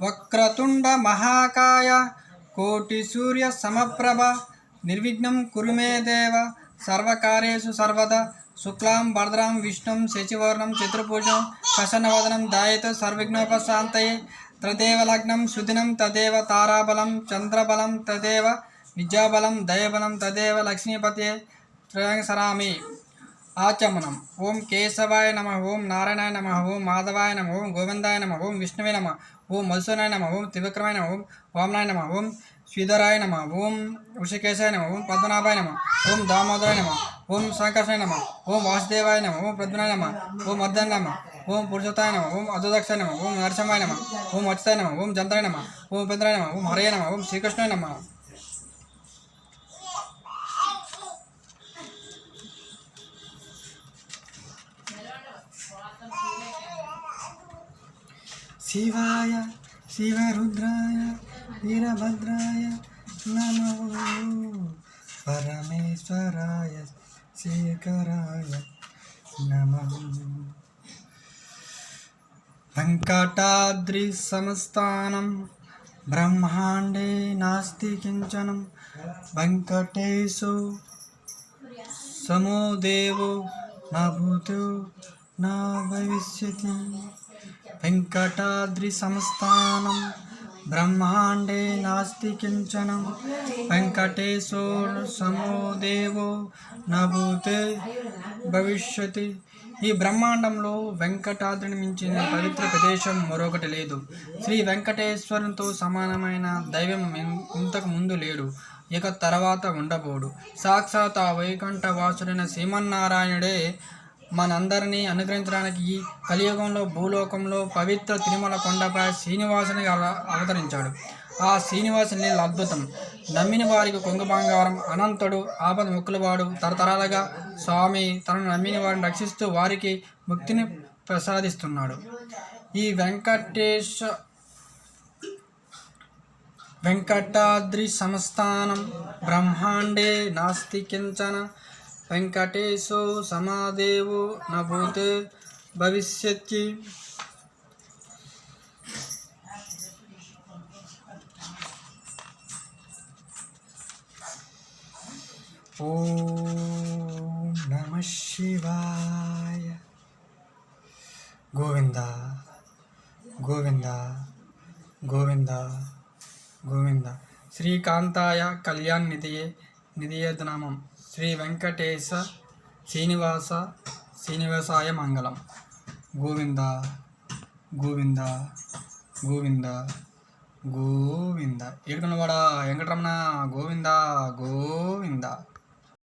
వక్రతుండ మహాకాయ కోటి సూర్య సమప్రభ నిర్విఘ్నం కురు మే దేవ సర్వకార్యేషు సర్వదా శుక్లాం భద్రాం విష్ణుం శశివర్ణం చతుర్భుజం ప్రసన్నవదనం దాయతో సర్విఘ్నోపశాంతయే త్రదేవ లగ్నం సుదినం తదేవ తారాబలం చంద్రబలం తదేవ విద్యాబలం దయబలం తదేవ లక్ష్మీపతే త్రయంసరామి ఆచమనం ఓం కేశవాయ నమ ఓం నారాయణాయ నమ ఓం మాధవాయ నమ ఓం గోవిందాయ నమ ఓం విష్ణువే నమ ఓం మధుసూనాయ నమ ఓం త్రివిక్రమాయ నమ ఓం వామనాయ నమ ఓం శ్రీధరాయ నమ ఓం ఋషికేశాయ నమ ఓం పద్మనాభాయ నమ ఓం దామోదరాయ నమ ఓం సంకర్షాయ నమ ఓం వాసుదేవాయ నమ ఓం ప్రద్మనాయ నమ ఓం మర్దన నమ ఓం పురుషోత్తాయ నమ ఓం అధోదక్షాయ నమ ఓం నరసింహాయ నమ ఓం అచ్యుతాయ నమ ఓం జంతరాయ నమ ఓం ఉపేంద్రాయ నమ ఓం హరయ నమ ఓం శ్రీకృష్ణాయ నమ శివాయ శివరుద్రాయ వీరభద్రాయ నమో. పరమేశ్వరాయ శేఖరాయ నమః. వెంకటాద్రి సమస్తానం బ్రహ్మాండే నాస్తి కించనం వెంకటేశు సమో దేవో నా భూతో నా భవిష్యతి. వెంకటాద్రి సంస్థానం బ్రహ్మాండే నాస్తి కించనం వెంకటేశో సమో దేవో నభూతే భవిష్యతి. ఈ బ్రహ్మాండంలో వెంకటాద్రిని మించిన పవిత్ర ప్రదేశం మరొకటి లేదు. శ్రీ వెంకటేశ్వరునితో సమానమైన దైవం ఇంతకు ముందు లేడు. ఇక తర్వాత ఉండబోడు. సాక్షాత్ ఆ వైకుంఠ వాసుడైన శ్రీమన్నారాయణుడే మనందరినీ అనుగ్రహించడానికి ఈ కలియుగంలో భూలోకంలో పవిత్ర తిరుమల కొండపై శ్రీనివాసుని అవతరించాడు. ఆ శ్రీనివాసుని అద్భుతం. నమ్మిన వారికి కొంగు బంగారం అనంతుడు ఆపద ముక్కులవాడు తరతరాలుగా స్వామి తనను నమ్మిన వారిని రక్షిస్తూ వారికి ముక్తిని ప్రసాదిస్తున్నాడు. ఈ వెంకటేశ వెంకటాద్రి సంస్థానం బ్రహ్మాండే నాస్తి కించన వెంకటేశో సమాదేవో నభూతే భవిష్యత్తి. ఓం నమ శివాయ. గోవింద గోవింద గోవింద గోవింద. శ్రీకాంతాయ కళ్యాణ్ నిధియే నిధియతనామం శ్రీ వెంకటేశ శ్రీనివాస శ్రీనివాసాయ మంగళం. గోవింద గోవింద గోవింద గోవింద. ఏడుకున్నవాడ? వెంకటరమణ గోవింద.